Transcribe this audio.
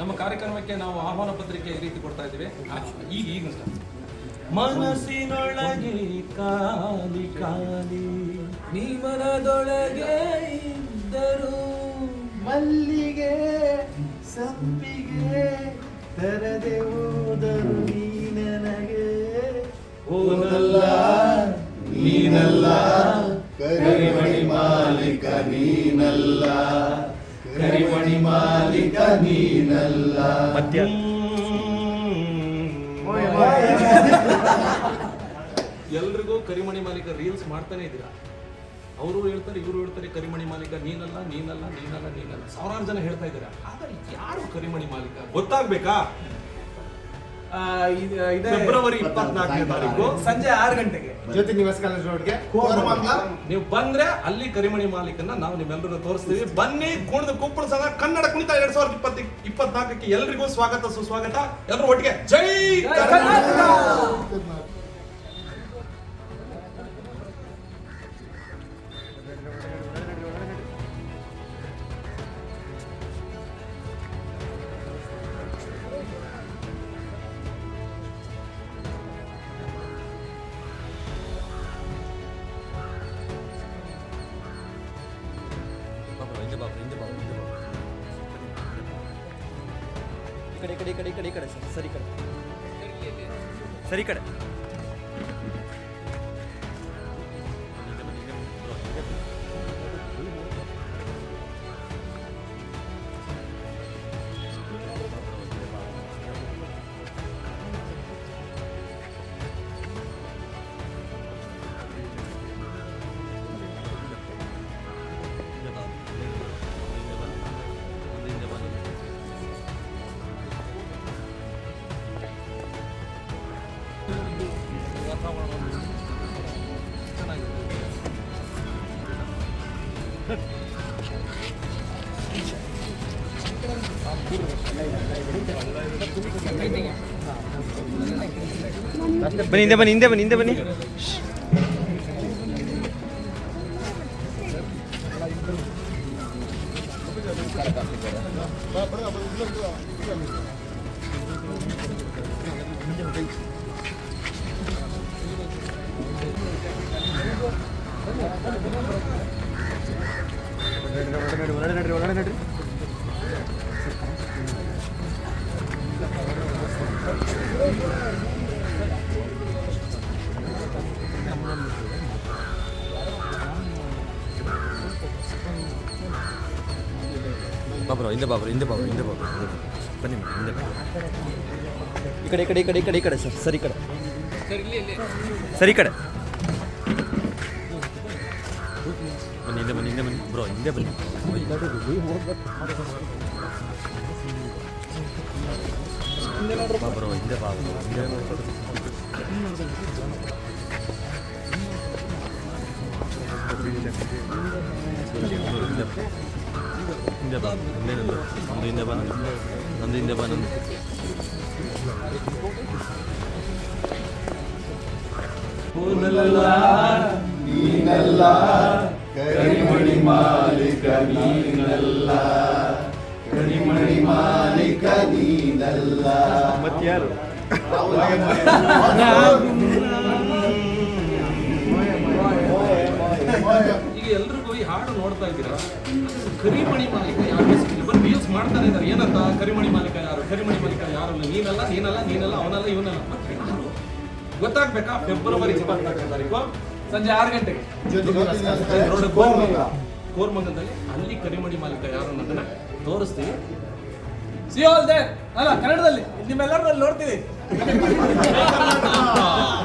ನಮ್ಮ ಕಾರ್ಯಕ್ರಮಕ್ಕೆ ನಾವು ಆಹ್ವಾನ ಪತ್ರಿಕೆ ಈ ರೀತಿ ಕೊಡ್ತಾ ಇದ್ದೀವಿ ಈಗ ಈಗ. ಮನಸ್ಸಿನೊಳಗೆ ಕಾಲಿ ಕಾಲಿ ನೀ ಇದ್ದರು ಮಲ್ಲಿಗೆ ಸಂಪಿಗೆ ತರದೆ ಹೋದರು ನೀ ನನಗೆ ಓದಲ್ಲ ನೀನಲ್ಲ, ಕರಿಮಣಿ ಮಾಲೀಕ ನೀನಲ್ಲ ಕರಿಮಣಿ ಮಾಲಿಕ ನೀನಲ್ಲ. ಮಧ್ಯ. ಎಲ್ರಿಗೂ ಕರಿಮಣಿ ಮಾಲೀಕ ರೀಲ್ಸ್ ಮಾಡ್ತಾನೆ ಇದ್ದೀರಾ? ಅವರು ಹೇಳ್ತಾರೆ ಇವರು ಹೇಳ್ತಾರೆ ಕರಿಮಣಿ ಮಾಲೀಕ ನೀನಲ್ಲ ನೀನಲ್ಲ ನೀನಲ್ಲ ನೀನಲ್ಲ. ಸಾವಿರಾರು ಜನ ಹೇಳ್ತಾ ಇದ್ದೀರಾ. ಆದರೆ ಯಾರು ಕರಿಮಣಿ ಮಾಲೀಕ? ಗೊತ್ತಾಗ್ಬೇಕಾ? ಫೆಬ್ರವರಿ ಇಪ್ಪತ್ನಾಲ್ಕನೇ ತಾರೀಕು. ಸಂಜೆ ಆರು ಗಂಟೆಗೆ. ಜ್ಯೋತಿ ನಿವಾಸ ಕಾಲೇಜ್ ರೋಡ್ಗೆ. ನೀವು ಬಂದ್ರೆ ಅಲ್ಲಿ ಕರಿಮಣಿ ಮಾಲೀಕನ್ನ ನಾವು ನಿಮ್ಮೆಲ್ಲರೂ ತೋರಿಸ್ತೀವಿ. ಬನ್ನಿ ಕುಣಿದ ಕುಪ್ಪಳ ಸಂಘ ಕನ್ನಡ ಕುಣಿತ ಎರಡ್ ಸಾವಿರದ ಇಪ್ಪತ್ತ ಇಪ್ಪತ್ನಾಲ್ಕಕ್ಕೆ ಎಲ್ರಿಗೂ ಸ್ವಾಗತ ಸುಸ್ವಾಗತ. ಎಲ್ಲರೂ ಒಟ್ಟಿಗೆ ಜೈ ಜೈ ಕರ್ನಾಟಕ! ಕಡೆ ಈ ಕಡೆ ಈ ಕಡೆ ಈ ಕಡೆ ಈ ಕಡೆ. ಸರ್ ಸರಿ ಕಡೆ. ಸರಿ ಕಡೆ. ಬನ್ನಿ ಹಿಂದೆ ಬನ್ನಿ ಹಿಂದೆ ಬನ್ನಿ ಹಿಂದೆ ಬನ್ನಿ ಬಾಬ್ರೋ ಹಿಂದೆ ಬಾಬ್ರೋ ಹಿಂದೆ ಬಾಬ್ರೋ ಹಿಂದೆ ಬಾಬ್ರೋ ಬನ್ನಿ ಮೇಡಮ್, ಹಿಂದೆ ಬನ್ನಿ ಈ ಕಡೆ ಈ ಕಡೆ ಈ ಕಡೆ ಈ ಕಡೆ ಈ ಕಡೆ ಸರ್ ಸರಿ ಕಡೆ ಸರಿ ಕಡೆ ಬನ್ನಿ ಹಿಂದೆ ಬನ್ನಿ ಹಿಂದೆ ಬನ್ನಿ ಬ್ರೋ ಹಿಂದೆ ಬನ್ನಿ ಬಾ ಬ್ರೋ ಹಿಂದೆ ಬಾ ಬ್ರೋ ಹಿಂದೆ ಬಾ. ಹಿಂದೆ ಬಾ. ಹಿಂದೆ ಬಾ ಹಿಂದೆ ನಿಲ್ಲು. ನಂದು ಹಿಂದೆ ಬಾ ನಂದು ನಂದು ಹಿಂದೆ ಬಾ ನಂದು ನೀನಲ್ಲ ಕರಿಮಣಿ ಮಾಲಿಕ ನೀನಲ್ಲ. ಕರಿಮಣಿ ಮಾಲಿಕ ನೀನಲ್ಲ. ಮತ್ತಾರು ಈಗ ಹಾಡು ನೋಡ್ತಾ ಇದ್ದೀರಾ? ಕರಿಮಣಿ ಮಾಲೀಕ ಯಾರು ಬರೀ ರೀಲ್ಸ್ ಮಾಡ್ತಾನೆ ಇದ್ದಾರೆ. ಏನಂತ? ಕರಿಮಣಿ ಮಾಲೀಕ ಯಾರು? ಕರಿಮಣಿ ಮಾಲೀಕ ಯಾರು ಇಲ್ಲ ನೀನಲ್ಲ ನೀನಲ್ಲ ನೀನಲ್ಲ, ಅವನಲ್ಲ, ಇವನಲ್ಲ? ಗೊತ್ತಾಗ್ಬೇಕಾ? ಫೆಬ್ರವರಿ ಇಪ್ಪತ್ನಾಲ್ಕನೇ ತಾರೀಕು. ಸಂಜೆ ಆರು ಗಂಟೆಗೆ. ಕೋರ್ಮಂಗಲದಲ್ಲಿ ಅಲ್ಲಿ ಕರಿಮಣಿ ಮಾಲೀಕ ಯಾರು ಅನ್ನೋದನ್ನ ತೋರಿಸ್ತೀವಿ. ಸಿ ಆಲ್ ಅಲ್ಲ, ಕನ್ನಡದಲ್ಲಿ. ನಿಮ್ಮೆಲ್ಲರೂ ನೋಡ್ತೀವಿ!